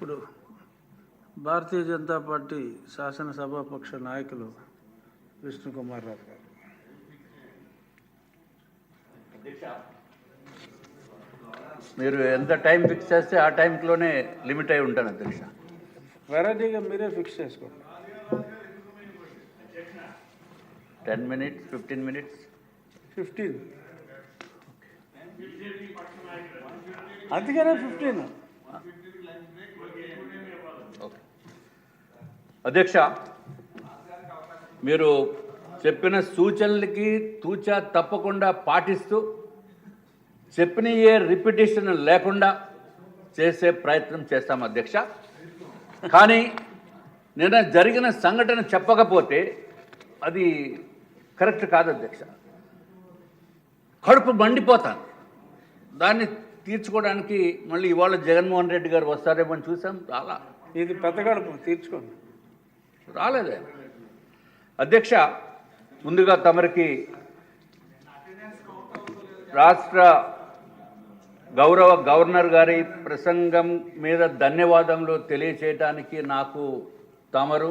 ఇప్పుడు భారతీయ జనతా పార్టీ శాసనసభాపక్ష నాయకులు విష్ణుకుమార్ రావు గారు. మీరు ఎంత టైం ఫిక్స్ చేస్తే ఆ టైంలోనే లిమిట్ అయి ఉంటాను అధ్యక్ష. వెరైటీగా మీరే ఫిక్స్ చేసుకోండి. Ten minutes fifteen minutes? Fifteen. అందుకనే ఫిఫ్టీన్? అధ్యక్ష మీరు చెప్పిన సూచనలకి తూచా తప్పకుండా పాటిస్తూ చెప్పిన ఏ రిపిటేషన్ లేకుండా చేసే ప్రయత్నం చేస్తాం అధ్యక్ష. కానీ నిన్న జరిగిన సంఘటన చెప్పకపోతే అది కరెక్ట్ కాదు అధ్యక్ష. కడుపు మండిపోతాను దాన్ని తీర్చుకోవడానికి మళ్ళీ ఇవాళ జగన్మోహన్ రెడ్డి గారు వస్తారేమో అని చూసాం. చాలా. ఇది పెద్ద కడుపు తీర్చుకోండి. రాలేదే. అధ్యక్ష ముందుగా తమరికి రాష్ట్ర గౌరవ గవర్నర్ గారి ప్రసంగం మీద ధన్యవాదములు తెలియచేయటానికి నాకు తమరు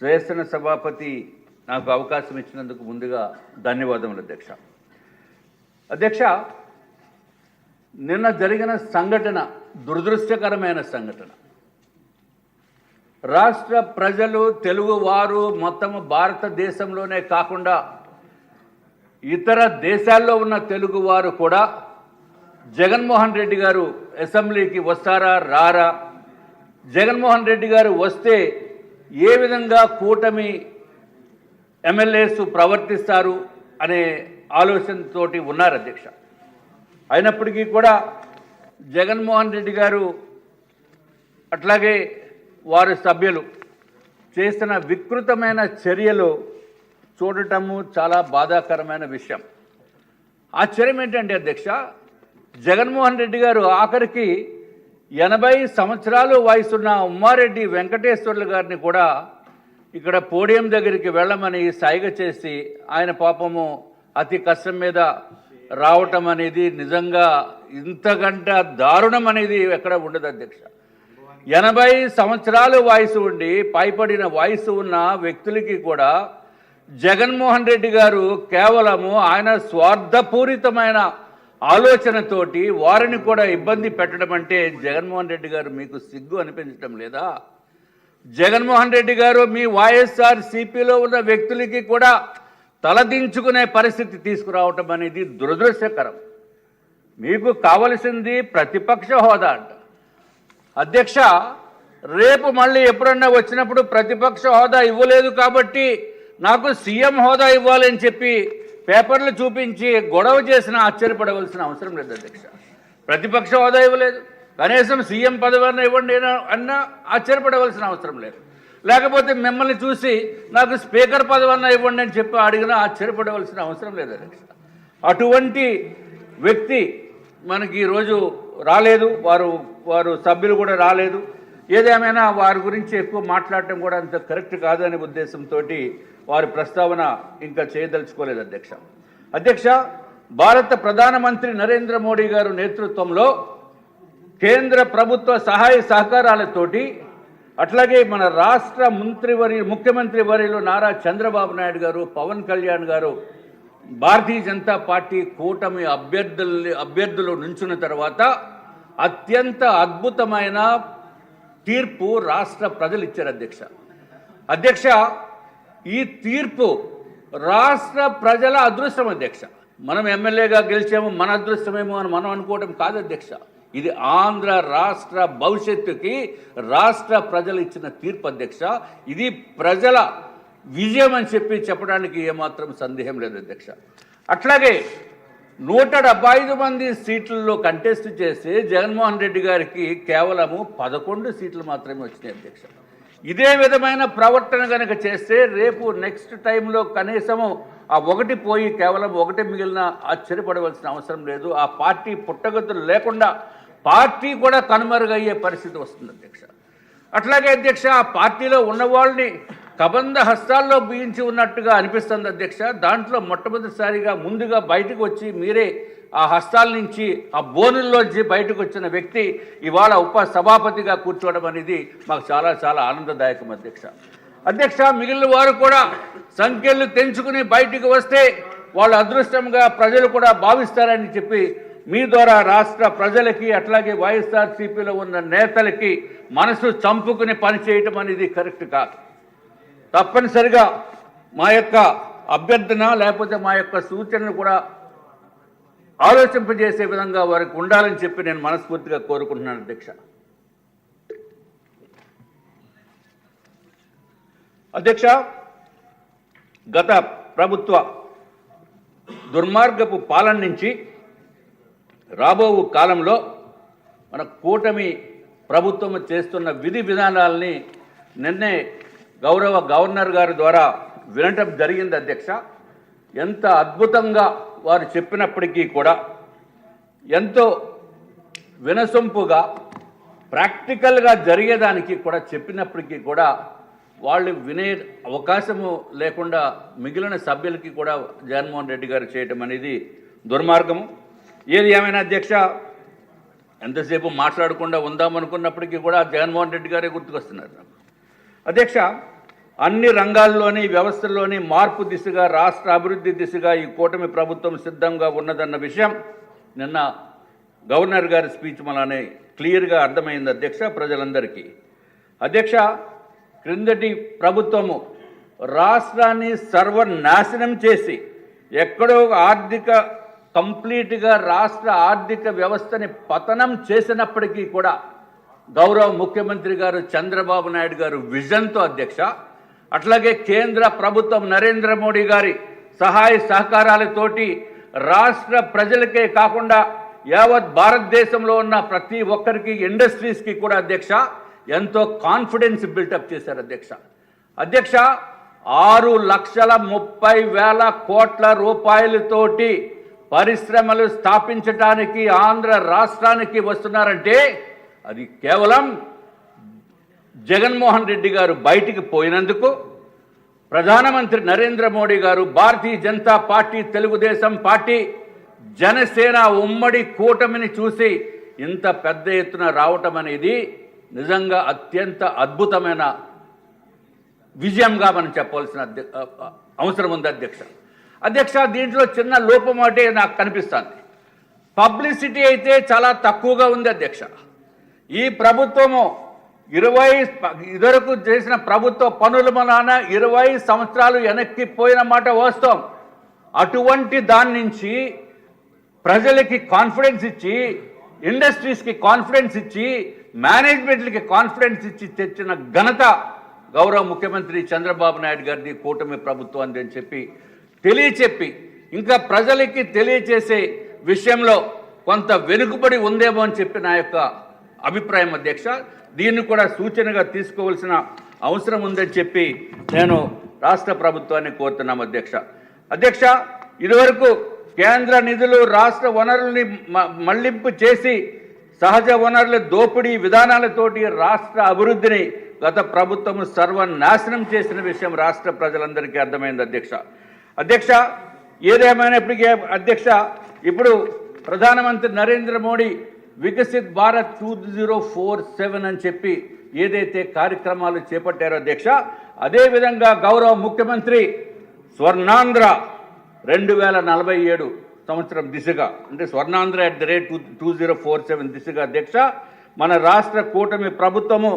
శాసన సభాపతి నాకు అవకాశం ఇచ్చినందుకు ముందుగా ధన్యవాదములు అధ్యక్ష. అధ్యక్ష నిన్న జరిగిన సంఘటన దురదృష్టకరమైన సంఘటన. రాష్ట్ర ప్రజలు తెలుగువారు మొత్తం భారతదేశంలోనే కాకుండా ఇతర దేశాల్లో ఉన్న తెలుగువారు కూడా జగన్మోహన్ రెడ్డి గారు అసెంబ్లీకి వస్తారా రారా? జగన్మోహన్ రెడ్డి గారు వస్తే ఏ విధంగా కూటమి ఎమ్మెల్యేస్ ప్రవర్తిస్తారు అనే ఆలోచనతో ఉన్నారు అధ్యక్ష. అయినప్పటికీ కూడా జగన్మోహన్ రెడ్డి గారు అట్లాగే వారి సభ్యులు చేసిన వికృతమైన చర్యలు చూడటము చాలా బాధాకరమైన విషయం. ఆశ్చర్యం ఏంటంటే అధ్యక్ష జగన్మోహన్ రెడ్డి గారు ఆఖరికి ఎనభై సంవత్సరాలు వయసున్న ఉమ్మారెడ్డి వెంకటేశ్వర్లు గారిని కూడా ఇక్కడ పోడియం దగ్గరికి వెళ్ళమని సైగ చేసి ఆయన పాపము అతి కష్టం మీద రావటం అనేది నిజంగా ఇంతకంట దారుణం అనేది ఎక్కడ ఉండదు అధ్యక్ష. ఎనభై సంవత్సరాలు వయసు ఉండి పైపడిన వయసు ఉన్న వ్యక్తులకి కూడా జగన్మోహన్ రెడ్డి గారు కేవలము ఆయన స్వార్థపూరితమైన ఆలోచనతోటి వారిని కూడా ఇబ్బంది పెట్టడం అంటే జగన్మోహన్ రెడ్డి గారు మీకు సిగ్గు అనిపించడం లేదా? జగన్మోహన్ రెడ్డి గారు మీ వైఎస్ఆర్ సిపిలో ఉన్న వ్యక్తులకి కూడా తలదించుకునే పరిస్థితి తీసుకురావటం అనేది దురదృష్టకరం. మీకు కావలసింది ప్రతిపక్ష హోదా అంట. అధ్యక్ష రేపు మళ్ళీ ఎప్పుడన్నా వచ్చినప్పుడు ప్రతిపక్ష హోదా ఇవ్వలేదు కాబట్టి నాకు సీఎం హోదా ఇవ్వాలని చెప్పి పేపర్లు చూపించి గొడవ చేసిన ఆశ్చర్యపడవలసిన అవసరం లేదు అధ్యక్ష. ప్రతిపక్ష హోదా ఇవ్వలేదు. కనీసం సీఎం పదవి అన్న ఇవ్వండి అన్న- అన్నా ఆశ్చర్యపడవలసిన అవసరం లేదు. లేకపోతే మిమ్మల్ని చూసి నాకు స్పీకర్ పదవన్న ఇవ్వండి అని చెప్పి అడిగినా ఆశ్చర్యపడవలసిన అవసరం లేదు అధ్యక్ష. అటువంటి వ్యక్తి మనకి ఈరోజు రాలేదు వారు వారు సభ్యులు కూడా రాలేదు. ఏదేమైనా వారి గురించి ఎక్కువ మాట్లాడటం కూడా అంత కరెక్ట్ కాదనే ఉద్దేశంతో వారి ప్రస్తావన ఇంకా చేయదలుచుకోలేదు అధ్యక్ష. అధ్యక్ష భారత ప్రధానమంత్రి నరేంద్ర మోడీ గారు నేతృత్వంలో కేంద్ర ప్రభుత్వ సహాయ సహకారాలతోటి అట్లాగే మన రాష్ట్ర మంత్రివర్య ముఖ్యమంత్రి వర్యులు నారా చంద్రబాబు నాయుడు గారు పవన్ కళ్యాణ్ గారు భారతీయ జనతా పార్టీ కూటమి అభ్యర్థులు అభ్యర్థులు నుంచున్న తర్వాత అత్యంత అద్భుతమైన తీర్పు రాష్ట్ర ప్రజలు ఇచ్చారు అధ్యక్ష. అధ్యక్ష ఈ తీర్పు రాష్ట్ర ప్రజల అదృష్టం అధ్యక్ష. మనం ఎమ్మెల్యేగా గెలిచాము మన అదృష్టమేమో అని మనం అనుకోవటం కాదు అధ్యక్ష. ఇది ఆంధ్ర రాష్ట్ర భవిష్యత్తుకి రాష్ట్ర ప్రజలు ఇచ్చిన తీర్పు అధ్యక్ష. ఇది ప్రజల విజయం అని చెప్పి చెప్పడానికి ఏమాత్రం సందేహం లేదు అధ్యక్ష. అట్లాగే నూట డెబ్బై ఐదు మంది సీట్లలో కంటెస్ట్ చేస్తే జగన్మోహన్ రెడ్డి గారికి కేవలము పదకొండు సీట్లు మాత్రమే వచ్చినాయి అధ్యక్ష. ఇదే విధమైన ప్రవర్తన కనుక చేస్తే రేపు నెక్స్ట్ టైంలో కనీసము ఆ ఒకటి పోయి కేవలం ఒకటి మిగిలిన ఆశ్చర్యపడవలసిన అవసరం లేదు. ఆ పార్టీ పుట్టగతులు లేకుండా పార్టీ కూడా కనుమరుగయ్యే పరిస్థితి వస్తుంది అధ్యక్ష. అట్లాగే అధ్యక్ష ఆ పార్టీలో ఉన్న వాళ్ళని కబంధ హస్తాల్లో బిగించి ఉన్నట్టుగా అనిపిస్తుంది అధ్యక్ష. దాంట్లో మొట్టమొదటిసారిగా ముందుగా బయటకు వచ్చి మీరే ఆ హస్తాల నుంచి ఆ బోనుల్లోంచి బయటకు వచ్చిన వ్యక్తి ఇవాళ ఉప సభాపతిగా కూర్చోవడం అనేది మాకు చాలా చాలా ఆనందదాయకం అధ్యక్ష. అధ్యక్ష మిగిలిన వారు కూడా సంఖ్యలు తెంచుకుని బయటికి వస్తే వాళ్ళు అదృష్టంగా ప్రజలు కూడా భావిస్తారని చెప్పి మీ ద్వారా రాష్ట్ర ప్రజలకి అట్లాగే వైఎస్ఆర్సీపీలో ఉన్న నేతలకి మనసు చంపుకుని పనిచేయటం అనేది కరెక్ట్ కాదు. తప్పనిసరిగా మా యొక్క అభ్యర్థన లేకపోతే మా యొక్క సూచనలు కూడా ఆలోచింపజేసే విధంగా వారికి ఉండాలని చెప్పి నేను మనస్ఫూర్తిగా కోరుకుంటున్నాను అధ్యక్ష. అధ్యక్ష గత ప్రభుత్వ దుర్మార్గపు పాలన నుంచి రాబో కాలంలో మన కూటమి ప్రభుత్వం చేస్తున్న విధి విధానాలని నిన్నే గౌరవ గవర్నర్ గారి ద్వారా వినటం జరిగింది అధ్యక్ష. ఎంత అద్భుతంగా వారు చెప్పినప్పటికీ కూడా ఎంతో వినసొంపుగా ప్రాక్టికల్గా జరిగేదానికి కూడా చెప్పినప్పటికీ కూడా వాళ్ళు వినే అవకాశము లేకుండా మిగిలిన సభ్యులకి కూడా జగన్మోహన్ రెడ్డి గారు చేయటం అనేది దుర్మార్గము ఏది ఏమైనా అధ్యక్ష ఎంతసేపు మాట్లాడకుండా ఉందామనుకున్నప్పటికీ కూడా జగన్మోహన్ రెడ్డి గారే గుర్తుకొస్తున్నారు నాకు. అధ్యక్ష అన్ని రంగాల్లోని వ్యవస్థల్లోని మార్పు దిశగా రాష్ట్ర అభివృద్ధి దిశగా ఈ కూటమి ప్రభుత్వం సిద్ధంగా ఉన్నదన్న విషయం నిన్న గవర్నర్ గారి స్పీచ్ మలానే క్లియర్గా అర్థమైంది అధ్యక్ష ప్రజలందరికీ. అధ్యక్ష క్రిందటి ప్రభుత్వము రాష్ట్రాన్ని సర్వనాశనం చేసి ఎక్కడో ఆర్థిక కంప్లీట్గా రాష్ట్ర ఆర్థిక వ్యవస్థని పతనం చేసినప్పటికీ కూడా గౌరవ ముఖ్యమంత్రి గారు చంద్రబాబు నాయుడు గారు విజన్తో అధ్యక్ష అట్లాగే కేంద్ర ప్రభుత్వం నరేంద్ర మోడీ గారి సహాయ సహకారాలతోటి రాష్ట్ర ప్రజలకే కాకుండా యావత్ భారతదేశంలో ఉన్న ప్రతి ఒక్కరికి ఇండస్ట్రీస్కి కూడా అధ్యక్ష ఎంతో కాన్ఫిడెన్స్ బిల్టప్ చేశారు అధ్యక్ష. అధ్యక్ష ఆరు లక్షల ముప్పై వేల కోట్ల రూపాయలతోటి పరిశ్రమలు స్థాపించటానికి ఆంధ్ర రాష్ట్రానికి వస్తున్నారంటే అది కేవలం జగన్మోహన్ రెడ్డి గారు బయటికి పోయినందుకు ప్రధానమంత్రి నరేంద్ర మోడీ గారు భారతీయ జనతా పార్టీ తెలుగుదేశం పార్టీ జనసేన ఉమ్మడి కూటమిని చూసి ఇంత పెద్ద ఎత్తున రావటం అనేది నిజంగా అత్యంత అద్భుతమైన విజయంగా మనం చెప్పవలసిన అవసరం ఉంది అధ్యక్ష. అధ్యక్ష దీంట్లో చిన్న లోపం ఒకటే నాకు కనిపిస్తుంది. పబ్లిసిటీ అయితే చాలా తక్కువగా ఉంది అధ్యక్ష. ఈ ప్రభుత్వము ఇరవై ఇదివరకు చేసిన ప్రభుత్వ పనుల మన ఇరవై సంవత్సరాలు వెనక్కి పోయిన మాట వాస్తవం. అటువంటి దాని నుంచి ప్రజలకి కాన్ఫిడెన్స్ ఇచ్చి ఇండస్ట్రీస్కి కాన్ఫిడెన్స్ ఇచ్చి మేనేజ్మెంట్లకి కాన్ఫిడెన్స్ ఇచ్చి తెచ్చిన ఘనత గౌరవ ముఖ్యమంత్రి చంద్రబాబు నాయుడు గారిది కూటమి ప్రభుత్వం అని చెప్పి తెలియచెప్పి ఇంకా ప్రజలకి తెలియచేసే విషయంలో కొంత వెనుకబడి ఉందేమో అని చెప్పి నా యొక్క అభిప్రాయం అధ్యక్ష. దీన్ని కూడా సూచనగా తీసుకోవాల్సిన అవసరం ఉందని చెప్పి నేను రాష్ట్ర ప్రభుత్వాన్ని కోరుతున్నాం అధ్యక్ష. అధ్యక్ష ఇదివరకు కేంద్ర నిధులు రాష్ట్ర వనరుల్ని మ- మళ్ళింపు చేసి సహజ వనరుల దోపిడీ విధానాలతోటి రాష్ట్ర అభివృద్ధిని గత ప్రభుత్వం సర్వనాశనం చేసిన విషయం రాష్ట్ర ప్రజలందరికీ అర్థమైంది అధ్యక్ష. అధ్యక్ష ఏదేమైనప్పటికీ అధ్యక్ష ఇప్పుడు ప్రధానమంత్రి Narendra Modi Viksit Bharat two zero four seven అని చెప్పి ఏదైతే కార్యక్రమాలు చేపట్టారో అధ్యక్ష అదేవిధంగా గౌరవ ముఖ్యమంత్రి స్వర్ణాంధ్ర రెండు వేల నలభై ఏడు సంవత్సరం దిశగా అంటే Swarnandhra at the rate two two zero four seven దిశగా అధ్యక్ష మన రాష్ట్ర కూటమి ప్రభుత్వము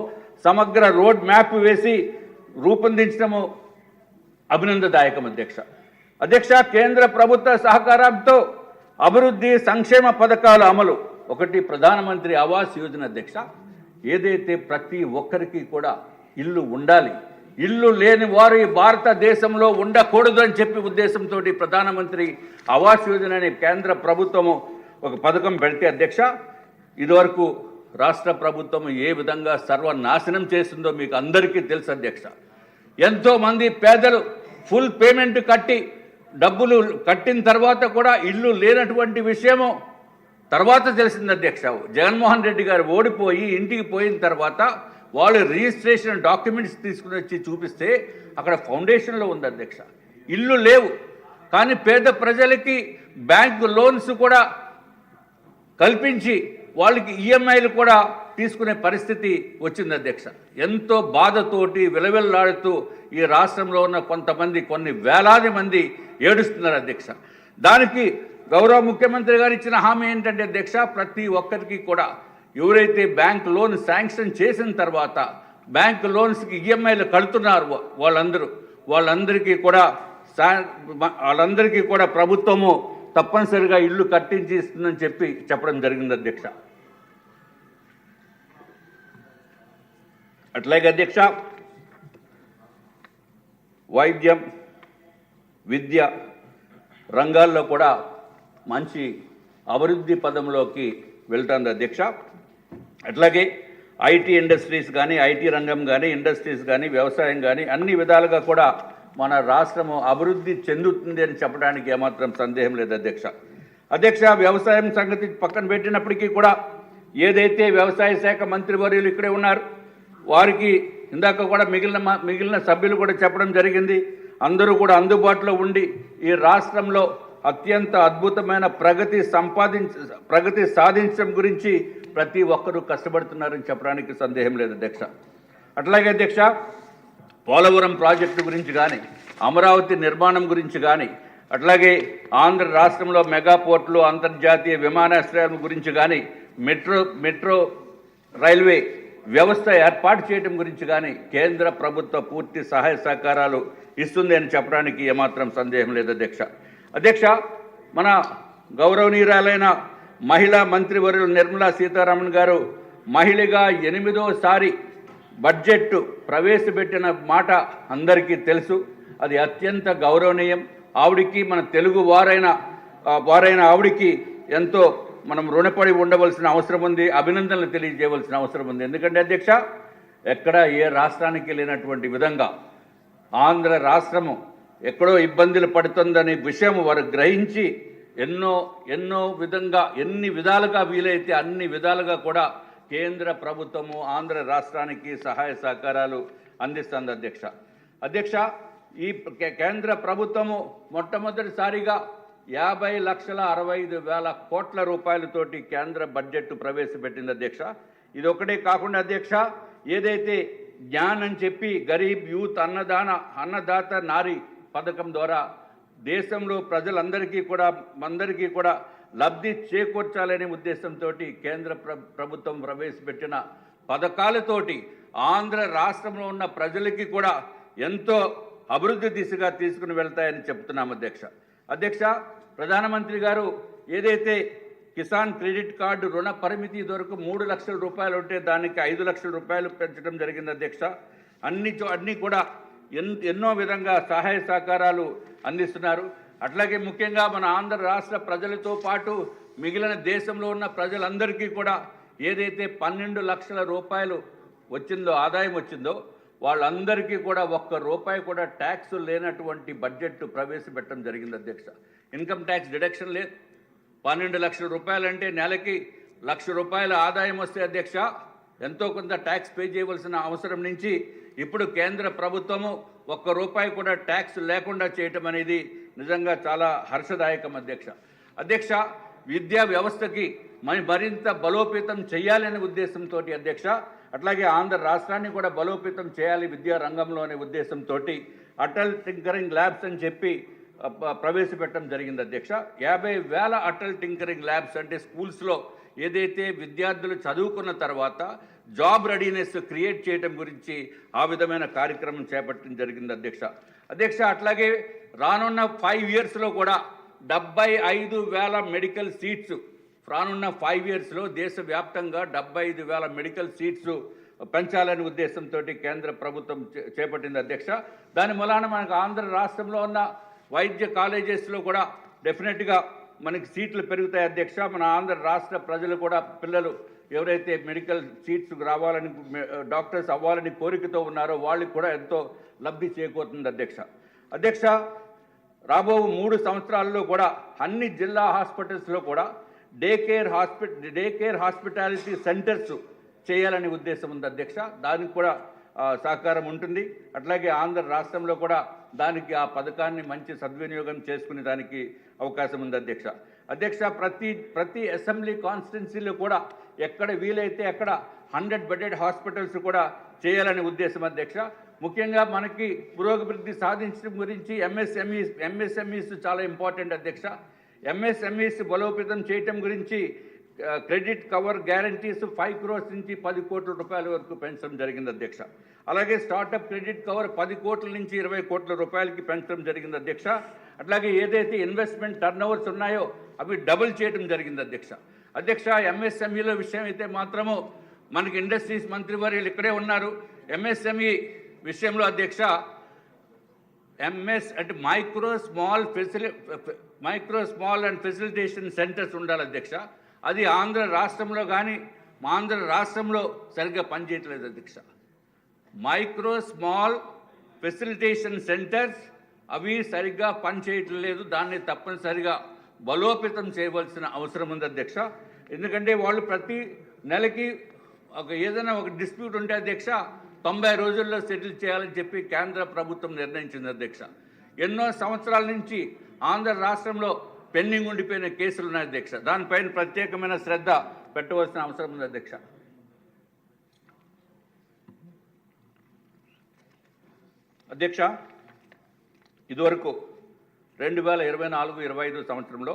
సమగ్ర రోడ్ మ్యాప్ వేసి రూపొందించడము అభినందదాయకం అధ్యక్ష. అధ్యక్ష కేంద్ర ప్రభుత్వ సహకారంతో అభివృద్ధి సంక్షేమ పథకాల అమలు ఒకటి ప్రధానమంత్రి ఆవాస్ యోజన అధ్యక్ష ఏదైతే ప్రతి ఒక్కరికి కూడా ఇల్లు ఉండాలి ఇల్లు లేని వారు ఈ భారతదేశంలో ఉండకూడదు అని చెప్పి ఉద్దేశంతో ప్రధానమంత్రి ఆవాస్ యోజన అనే కేంద్ర ప్రభుత్వము ఒక పథకం పెడితే అధ్యక్ష ఇదివరకు రాష్ట్ర ప్రభుత్వం ఏ విధంగా సర్వనాశనం చేస్తుందో మీకు అందరికీ తెలుసు అధ్యక్ష. ఎంతోమంది పేదలు ఫుల్ పేమెంట్ కట్టి డబ్బులు కట్టిన తర్వాత కూడా ఇల్లు లేనటువంటి విషయము తర్వాత తెలిసింది అధ్యక్ష జగన్మోహన్ రెడ్డి గారు ఓడిపోయి ఇంటికి పోయిన తర్వాత వాళ్ళు రిజిస్ట్రేషన్ డాక్యుమెంట్స్ తీసుకుని వచ్చి చూపిస్తే అక్కడ ఫౌండేషన్లో ఉంది అధ్యక్ష. ఇల్లు లేవు. కానీ పేద ప్రజలకి బ్యాంక్ లోన్స్ కూడా కల్పించి వాళ్ళకి ఈఎంఐలు కూడా తీసుకునే పరిస్థితి వచ్చింది అధ్యక్ష. ఎంతో బాధతోటి విలవిల్లాడుతూ ఈ రాష్ట్రంలో ఉన్న కొంతమంది కొన్ని వేలాది మంది ఏడుస్తున్నారు అధ్యక్ష. దానికి గౌరవ ముఖ్యమంత్రి గారు ఇచ్చిన హామీ ఏంటంటే అధ్యక్ష ప్రతి ఒక్కరికి కూడా ఎవరైతే బ్యాంక్ లోన్ శాంక్షన్ చేసిన తర్వాత బ్యాంక్ లోన్స్కి ఈఎంఐలు కడుతున్నారు వాళ్ళందరూ వాళ్ళందరికీ కూడా వాళ్ళందరికీ కూడా ప్రభుత్వము తప్పనిసరిగా ఇల్లు కట్టించి ఇస్తుందని చెప్పి చెప్పడం జరిగింది అధ్యక్ష అట్లాగే అధ్యక్ష వైద్యం విద్య రంగాల్లో కూడా మంచి అభివృద్ధి పదంలోకి వెళ్తుంది అధ్యక్ష. అట్లాగే ఐటీ ఇండస్ట్రీస్ కానీ ఐటీ రంగం కానీ ఇండస్ట్రీస్ కానీ వ్యవసాయం కానీ అన్ని విధాలుగా కూడా మన రాష్ట్రము అభివృద్ధి చెందుతుంది అని చెప్పడానికి ఏమాత్రం సందేహం లేదు అధ్యక్ష. అధ్యక్ష వ్యవసాయం సంగతి పక్కన పెట్టినప్పటికీ కూడా ఏదైతే వ్యవసాయ శాఖ మంత్రివర్యులు ఇక్కడే ఉన్నారు వారికి ఇందాక కూడా మిగిలిన మిగిలిన సభ్యులు కూడా చెప్పడం జరిగింది. అందరూ కూడా అందుబాటులో ఉండి ఈ రాష్ట్రంలో అత్యంత అద్భుతమైన ప్రగతి సంపాదించ ప్రగతి సాధించడం గురించి ప్రతి ఒక్కరూ కష్టపడుతున్నారని చెప్పడానికి సందేహం లేదు అధ్యక్ష. అట్లాగే అధ్యక్ష పోలవరం ప్రాజెక్టు గురించి కానీ అమరావతి నిర్మాణం గురించి కానీ అట్లాగే ఆంధ్ర రాష్ట్రంలో మెగా పోర్టులు అంతర్జాతీయ విమానాశ్రయాల గురించి కానీ మెట్రో మెట్రో రైల్వే వ్యవస్థ ఏర్పాటు చేయడం గురించి కానీ కేంద్ర ప్రభుత్వ పూర్తి సహాయ సహకారాలు ఇస్తుంది అని చెప్పడానికి ఏమాత్రం సందేహం లేదు అధ్యక్ష. అధ్యక్ష మన గౌరవనీయురాలైన మహిళా మంత్రివర్యులు నిర్మలా సీతారామన్ గారు మహిళగా ఎనిమిదోసారి బడ్జెట్ ప్రవేశపెట్టిన మాట అందరికీ తెలుసు. అది అత్యంత గౌరవనీయం. ఆవిడికి మన తెలుగు వారైన వారైన ఆవిడికి ఎంతో మనం రుణపడి ఉండవలసిన అవసరం ఉంది. అభినందనలు తెలియజేయవలసిన అవసరం ఉంది. ఎందుకంటే అధ్యక్ష ఎక్కడ ఏ రాష్ట్రానికి లేనటువంటి విధంగా ఆంధ్ర రాష్ట్రము ఎక్కడో ఇబ్బందులు పడుతుందనే విషయం వారు గ్రహించి ఎన్నో ఎన్నో విధంగా ఎన్ని విధాలుగా వీలైతే అన్ని విధాలుగా కూడా కేంద్ర ప్రభుత్వము ఆంధ్ర రాష్ట్రానికి సహాయ సహకారాలు అందిస్తుంది అధ్యక్ష. అధ్యక్ష ఈ కేంద్ర ప్రభుత్వము మొట్టమొదటిసారిగా యాభై లక్షల అరవై ఐదు వేల కోట్ల రూపాయలతోటి కేంద్ర బడ్జెట్ ప్రవేశపెట్టింది అధ్యక్ష. ఇది ఒకటే కాకుండా అధ్యక్ష ఏదైతే జ్ఞాన్ అని చెప్పి గరీబ్ యూత్ అన్నదాన అన్నదాత నారి పథకం ద్వారా దేశంలో ప్రజలందరికీ కూడా అందరికీ కూడా లబ్ధి చేకూర్చాలనే ఉద్దేశంతో కేంద్ర ప్రభుత్వం ప్రవేశపెట్టిన పథకాలతోటి ఆంధ్ర రాష్ట్రంలో ఉన్న ప్రజలకి కూడా ఎంతో అభివృద్ధి దిశగా తీసుకుని వెళ్తాయని చెప్తున్నాం అధ్యక్ష. అధ్యక్ష ప్రధానమంత్రి గారు ఏదైతే కిసాన్ క్రెడిట్ కార్డు రుణ పరిమితి వరకు మూడు లక్షల రూపాయలు ఉంటే దానికి ఐదు లక్షల రూపాయలు పెంచడం జరిగింది అధ్యక్ష. అన్ని చో అన్నీ కూడా ఎన్నో విధంగా సహాయ సహకారాలు అందిస్తున్నారు. అట్లాగే ముఖ్యంగా మన ఆంధ్ర రాష్ట్ర ప్రజలతో పాటు మిగిలిన దేశంలో ఉన్న ప్రజలందరికీ కూడా ఏదైతే పన్నెండు లక్షల రూపాయలు వచ్చిందో ఆదాయం వచ్చిందో వాళ్ళందరికీ కూడా ఒక్క రూపాయి కూడా ట్యాక్స్ లేనటువంటి బడ్జెట్ ప్రవేశపెట్టడం జరిగింది అధ్యక్ష. ఇన్కమ్ ట్యాక్స్ డిడక్షన్ లేదు. పన్నెండు లక్షల రూపాయలంటే నెలకి లక్ష రూపాయల ఆదాయం వస్తే అధ్యక్ష ఎంతో కొంత ట్యాక్స్ పే చేయవలసిన అవసరం నుంచి ఇప్పుడు కేంద్ర ప్రభుత్వము ఒక్క రూపాయి కూడా ట్యాక్స్ లేకుండా చేయటం అనేది నిజంగా చాలా హర్షదాయకం అధ్యక్ష. అధ్యక్ష విద్యా వ్యవస్థకి మరి మరింత బలోపేతం చేయాలనే ఉద్దేశంతో అధ్యక్ష అట్లాగే ఆంధ్ర రాష్ట్రాన్ని కూడా బలోపేతం చేయాలి విద్యా రంగంలో అనే ఉద్దేశంతో అటల్ టింకరింగ్ ల్యాబ్స్ అని చెప్పి ప్రవేశపెట్టడం జరిగింది అధ్యక్ష. యాభై వేల అటల్ టింకరింగ్ ల్యాబ్స్ అంటే స్కూల్స్లో ఏదైతే విద్యార్థులు చదువుకున్న తర్వాత జాబ్ రెడీనెస్ క్రియేట్ చేయడం గురించి ఆ విధమైన కార్యక్రమం చేపట్టడం జరిగింది అధ్యక్ష. అధ్యక్ష అట్లాగే రానున్న ఫైవ్ ఇయర్స్లో కూడా డెబ్బై ఐదు వేల మెడికల్ సీట్స్ రానున్న ఫైవ్ ఇయర్స్లో దేశవ్యాప్తంగా డెబ్బై ఐదు వేల మెడికల్ సీట్స్ పెంచాలనే ఉద్దేశంతో కేంద్ర ప్రభుత్వం చే- చేపట్టింది అధ్యక్ష. దాని మూలాన మనకు ఆంధ్ర రాష్ట్రంలో ఉన్న వైద్య కాలేజెస్లో కూడా డెఫినెట్గా మనకి సీట్లు పెరుగుతాయి అధ్యక్ష. మన ఆంధ్ర రాష్ట్ర ప్రజలు కూడా పిల్లలు ఎవరైతే మెడికల్ సీట్స్ రావాలని డాక్టర్స్ అవ్వాలని కోరికతో ఉన్నారో వాళ్ళకి కూడా ఎంతో లబ్ధి చేకూరుతుంది అధ్యక్ష. అధ్యక్ష రాబో మూడు సంవత్సరాల్లో కూడా అన్ని జిల్లా హాస్పిటల్స్లో కూడా day care hospital day care hospitality centres చేయాలనే ఉద్దేశం ఉంది అధ్యక్ష. దానికి కూడా సహకారం ఉంటుంది. అట్లాగే ఆంధ్ర రాష్ట్రంలో కూడా దానికి ఆ పథకాన్ని మంచి సద్వినియోగం చేసుకునే దానికి అవకాశం ఉంది అధ్యక్ష. అధ్యక్ష ప్రతి ప్రతి అసెంబ్లీ కాన్స్టిట్యున్సీలో కూడా ఎక్కడ వీలైతే అక్కడ హండ్రెడ్ బెడెడ్ హాస్పిటల్స్ కూడా చేయాలనే ఉద్దేశం అధ్యక్ష. ముఖ్యంగా మనకి పురోగభివృద్ధి సాధించడం గురించి ఎంఎస్ఎంఈస్ ఎంఎస్ఎంఈస్ చాలా ఇంపార్టెంట్ అధ్యక్ష. ఎంఎస్ఎంఈస్ బలోపేతం చేయటం గురించి credit cover guarantees five crores నుంచి పది కోట్ల రూపాయల వరకు పెంచడం జరిగింది అధ్యక్ష. అలాగే స్టార్టప్ క్రెడిట్ కవర్ పది కోట్ల నుంచి ఇరవై కోట్ల రూపాయలకి పెంచడం జరిగింది అధ్యక్ష. అట్లాగే ఏదైతే ఇన్వెస్ట్మెంట్ టర్న్ ఓవర్స్ ఉన్నాయో అవి డబుల్ చేయడం జరిగింది అధ్యక్ష. అధ్యక్ష ఎంఎస్ఎంఈల విషయం అయితే మాత్రము మనకి ఇండస్ట్రీస్ మంత్రివర్యులు ఇక్కడే ఉన్నారు. ఎంఎస్ఎంఈ విషయంలో అధ్యక్ష ఎంఎస్ అంటే micro small ఫెసిలి micro small and facilitation centres ఉండాలి అధ్యక్ష. అది ఆంధ్ర రాష్ట్రంలో కానీ మా ఆంధ్ర రాష్ట్రంలో సరిగ్గా పనిచేయట్లేదు అధ్యక్ష. మైక్రో స్మాల్ ఫెసిలిటేషన్ సెంటర్స్ అవి సరిగ్గా పనిచేయట్లేదు. దాన్ని తప్పనిసరిగా బలోపేతం చేయవలసిన అవసరం ఉంది అధ్యక్ష. ఎందుకంటే వాళ్ళు ప్రతి నెలకి ఒక ఏదైనా ఒక డిస్ప్యూట్ ఉంటే అధ్యక్ష తొంభై రోజుల్లో సెటిల్ చేయాలని చెప్పి కేంద్ర ప్రభుత్వం నిర్ణయించింది అధ్యక్ష. ఎన్నో సంవత్సరాల నుంచి ఆంధ్ర రాష్ట్రంలో పెండింగ్ ఉండిపోయిన కేసులు ఉన్నాయి అధ్యక్ష. దానిపైన ప్రత్యేకమైన శ్రద్ధ పెట్టవలసిన అవసరం ఉంది అధ్యక్ష. అధ్యక్ష ఇదివరకు రెండు వేల ఇరవై నాలుగు ఇరవై ఐదు సంవత్సరంలో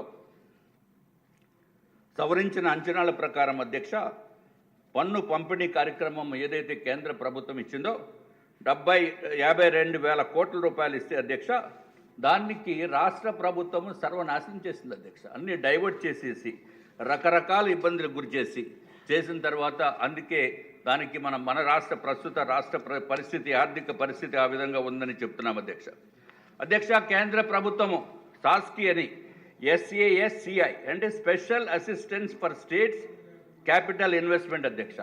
సవరించిన అంచనాల ప్రకారం అధ్యక్ష పన్ను పంపిణీ కార్యక్రమం ఏదైతే కేంద్ర ప్రభుత్వం ఇచ్చిందో డెబ్బై యాభై రెండు వేల కోట్ల రూపాయలు ఇస్తే అధ్యక్ష దానికి రాష్ట్ర ప్రభుత్వం సర్వనాశనం చేసింది అధ్యక్ష. అన్ని డైవర్ట్ చేసేసి రకరకాల ఇబ్బందులకు గురి చేసి చేసిన తర్వాత అందుకే దానికి మన మన రాష్ట్ర ప్రస్తుత రాష్ట్ర పరిస్థితి ఆర్థిక పరిస్థితి ఆ విధంగా ఉందని చెప్తున్నాం అధ్యక్ష. అధ్యక్ష కేంద్ర ప్రభుత్వము సాస్కి అని. ఎస్ఏఎస్సిఐ అంటే special assistance for states capital investment అధ్యక్ష.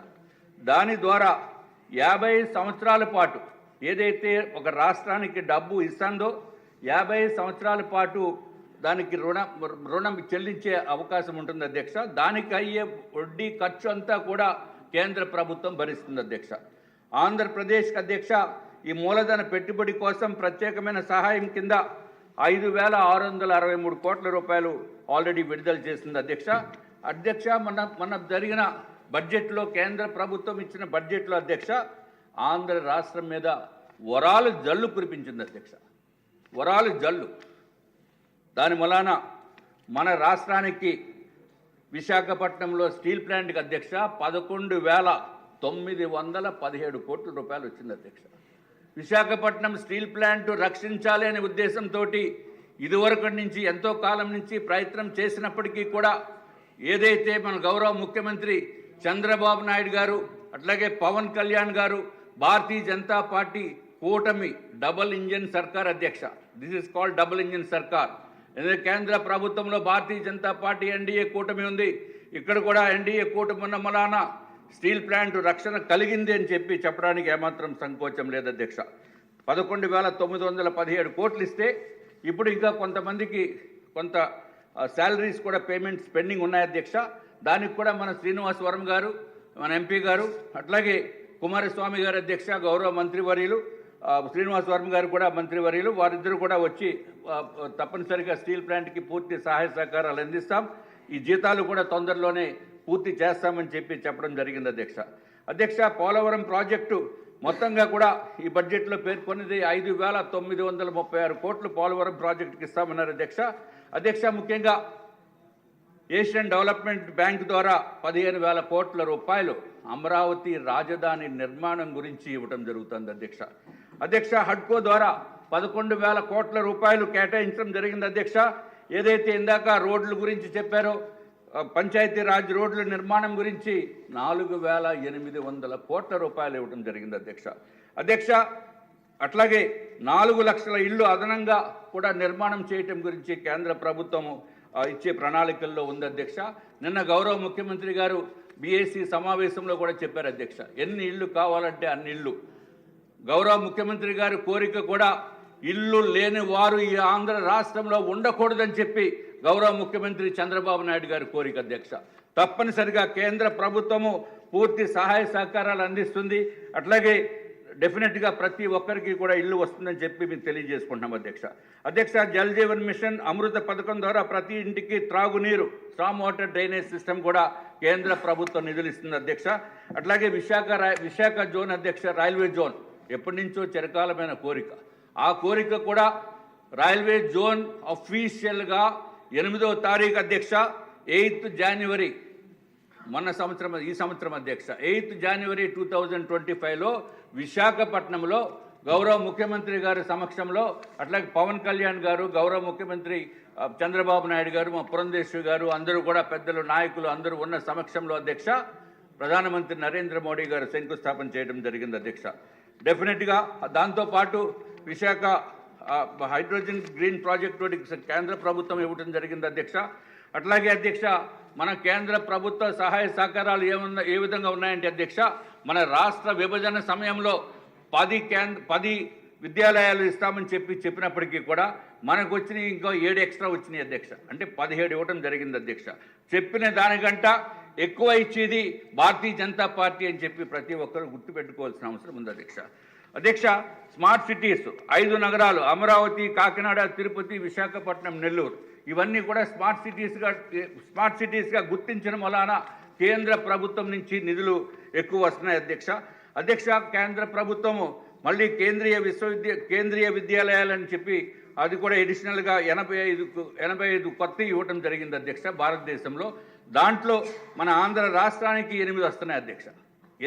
దాని ద్వారా యాభై సంవత్సరాల పాటు ఏదైతే ఒక రాష్ట్రానికి డబ్బు ఇస్తుందో యాభై సంవత్సరాల పాటు దానికి రుణ రుణం చెల్లించే అవకాశం ఉంటుంది అధ్యక్ష. దానికి అయ్యే వడ్డీ ఖర్చు అంతా కూడా కేంద్ర ప్రభుత్వం భరిస్తుంది అధ్యక్ష. ఆంధ్రప్రదేశ్కి అధ్యక్ష ఈ మూలధన పెట్టుబడి కోసం ప్రత్యేకమైన సహాయం కింద ఐదు వేల ఆరు వందల అరవై మూడు కోట్ల రూపాయలు ఆల్రెడీ విడుదల చేసింది అధ్యక్ష. అధ్యక్ష మన మన జరిగిన బడ్జెట్లో కేంద్ర ప్రభుత్వం ఇచ్చిన బడ్జెట్లో అధ్యక్ష ఆంధ్ర రాష్ట్రం మీద వరాలు జల్లు కురిపించింది అధ్యక్ష. వరాలు జల్లు. దాని వలన మన రాష్ట్రానికి విశాఖపట్నంలో స్టీల్ ప్లాంట్కి అధ్యక్ష పదకొండు వేల తొమ్మిది వందల పదిహేడు కోట్ల రూపాయలు వచ్చింది అధ్యక్ష. విశాఖపట్నం స్టీల్ ప్లాంట్ రక్షించాలి అనే ఉద్దేశంతో ఇదివరకు నుంచి ఎంతో కాలం నుంచి ప్రయత్నం చేసినప్పటికీ కూడా ఏదైతే మన గౌరవ ముఖ్యమంత్రి చంద్రబాబు నాయుడు గారు అట్లాగే పవన్ కళ్యాణ్ గారు భారతీయ జనతా పార్టీ కూటమి డబల్ ఇంజన్ సర్కార్ అధ్యక్ష this is called double engine సర్కార్. ఎందుకంటే కేంద్ర ప్రభుత్వంలో భారతీయ జనతా పార్టీ ఎన్డీఏ కూటమి ఉంది. ఇక్కడ కూడా ఎన్డీఏ కూటమి ఉన్న మలానా స్టీల్ ప్లాంట్ రక్షణ కలిగింది అని చెప్పి చెప్పడానికి ఏమాత్రం సంకోచం లేదు అధ్యక్ష. పదకొండు వేల తొమ్మిది వందల పదిహేడు కోట్లు ఇస్తే ఇప్పుడు ఇంకా కొంతమందికి కొంత శాలరీస్ కూడా పేమెంట్స్ పెండింగ్ ఉన్నాయి అధ్యక్ష. దానికి కూడా మన శ్రీనివాసవరం గారు మన ఎంపీ గారు అట్లాగే కుమారస్వామి గారు అధ్యక్ష గౌరవ మంత్రివర్యులు శ్రీనివాసవరం శ్రీనివాస్ వర్మ గారు కూడా మంత్రివర్యులు వారిద్దరూ కూడా వచ్చి తప్పనిసరిగా స్టీల్ ప్లాంట్కి పూర్తి సహాయ సహకారాలు అందిస్తాం. ఈ జీతాలు కూడా తొందరలోనే పూర్తి చేస్తామని చెప్పి చెప్పడం జరిగింది అధ్యక్ష. అధ్యక్ష పోలవరం ప్రాజెక్టు మొత్తంగా కూడా ఈ బడ్జెట్లో పేర్కొన్నది ఐదు వేల తొమ్మిది వందల ముప్పై ఆరు కోట్లు పోలవరం ప్రాజెక్టుకి ఇస్తామన్నారు అధ్యక్ష. అధ్యక్ష ముఖ్యంగా ఏషియన్ డెవలప్మెంట్ బ్యాంక్ ద్వారా పదిహేను వేల కోట్ల రూపాయలు అమరావతి రాజధాని నిర్మాణం గురించి ఇవ్వడం జరుగుతుంది అధ్యక్ష. అధ్యక్ష హడ్కో ద్వారా పదకొండు వేల కోట్ల రూపాయలు కేటాయించడం జరిగింది అధ్యక్ష. ఏదైతే ఇందాక రోడ్ల గురించి చెప్పారో పంచాయతీ రాజ్ రోడ్ల నిర్మాణం గురించి నాలుగు వేల ఎనిమిది వందల కోట్ల రూపాయలు ఇవ్వడం జరిగింది అధ్యక్ష. అధ్యక్ష అట్లాగే నాలుగు లక్షల ఇళ్ళు అదనంగా కూడా నిర్మాణం చేయటం గురించి కేంద్ర ప్రభుత్వము ఇచ్చే ప్రణాళికల్లో ఉంది అధ్యక్ష. నిన్న గౌరవ ముఖ్యమంత్రి గారు బీఏసీ సమావేశంలో కూడా చెప్పారు అధ్యక్ష. ఎన్ని ఇళ్ళు కావాలంటే అన్ని ఇళ్ళు. గౌరవ ముఖ్యమంత్రి గారి కోరిక కూడా ఇల్లు లేని వారు ఈ ఆంధ్ర రాష్ట్రంలో ఉండకూడదని చెప్పి గౌరవ ముఖ్యమంత్రి చంద్రబాబు నాయుడు గారి కోరిక అధ్యక్ష. తప్పనిసరిగా కేంద్ర ప్రభుత్వము పూర్తి సహాయ సహకారాలు అందిస్తుంది. అట్లాగే డెఫినెట్గా ప్రతి ఒక్కరికి కూడా ఇల్లు వస్తుందని చెప్పి మేము తెలియజేసుకుంటున్నాం అధ్యక్ష. అధ్యక్ష జల్ జీవన్ మిషన్ అమృత పథకం ద్వారా ప్రతి ఇంటికి త్రాగునీరు స్ట్రామ్ వాటర్ డ్రైనేజ్ సిస్టమ్ కూడా కేంద్ర ప్రభుత్వం నిధులు ఇస్తుంది అధ్యక్ష. అట్లాగే విశాఖ రా- విశాఖ జోన్ అధ్యక్ష రైల్వే జోన్ ఎప్పటి నుంచో చిరకాలమైన కోరిక. ఆ కోరిక కూడా రైల్వే జోన్ అఫీషియల్గా ఎనిమిదవ తారీఖు అధ్యక్ష ఎయిత్ జనవరి మొన్న సంవత్సరం ఈ సంవత్సరం అధ్యక్ష. Eighth January two thousand twenty ఫైవ్లో విశాఖపట్నంలో గౌరవ ముఖ్యమంత్రి గారి సమక్షంలో అట్లాగే పవన్ కళ్యాణ్ గారు గౌరవ ముఖ్యమంత్రి చంద్రబాబు నాయుడు గారు మా పురంధేశ్వరి గారు అందరూ కూడా పెద్దలు నాయకులు అందరూ ఉన్న సమక్షంలో అధ్యక్ష ప్రధానమంత్రి నరేంద్ర మోడీ గారు శంకుస్థాపన చేయడం జరిగింది అధ్యక్ష. డెఫినెట్గా దాంతోపాటు విశాఖ హైడ్రోజన్ గ్రీన్ ప్రాజెక్ట్ తోటి కేంద్ర ప్రభుత్వం ఇవ్వటం జరిగింది అధ్యక్ష. అట్లాగే అధ్యక్ష మన కేంద్ర ప్రభుత్వ సహాయ సహకారాలు ఏమున్న ఏ విధంగా ఉన్నాయంటే అధ్యక్ష మన రాష్ట్ర విభజన సమయంలో పది కేంద్ర పది విద్యాలయాలు ఇస్తామని చెప్పి చెప్పినప్పటికీ కూడా మనకు వచ్చినాయి ఇంకో ఏడు ఎక్స్ట్రా వచ్చినాయి అధ్యక్ష. అంటే పదిహేడు ఇవ్వడం జరిగింది అధ్యక్ష. చెప్పిన దానికంట ఎక్కువ ఇచ్చేది భారతీయ జనతా పార్టీ అని చెప్పి ప్రతి ఒక్కరు గుర్తుపెట్టుకోవాల్సిన అవసరం ఉంది అధ్యక్ష. అధ్యక్ష స్మార్ట్ సిటీస్ ఐదు నగరాలు అమరావతి కాకినాడ తిరుపతి విశాఖపట్నం నెల్లూరు. ఇవన్నీ కూడా స్మార్ట్ సిటీస్గా స్మార్ట్ సిటీస్గా గుర్తించడం వలన కేంద్ర ప్రభుత్వం నుంచి నిధులు ఎక్కువ వస్తున్నాయి అధ్యక్ష. అధ్యక్ష కేంద్ర ప్రభుత్వము మళ్ళీ కేంద్రీయ విశ్వవిద్య కేంద్రీయ విద్యాలయాలని చెప్పి అది కూడా ఎడిషనల్గా ఎనభై ఐదు ఎనభై ఐదు కొత్త ఇవ్వటం జరిగింది అధ్యక్ష భారతదేశంలో. దాంట్లో మన ఆంధ్ర రాష్ట్రానికి ఎనిమిది వస్తున్నాయి అధ్యక్ష.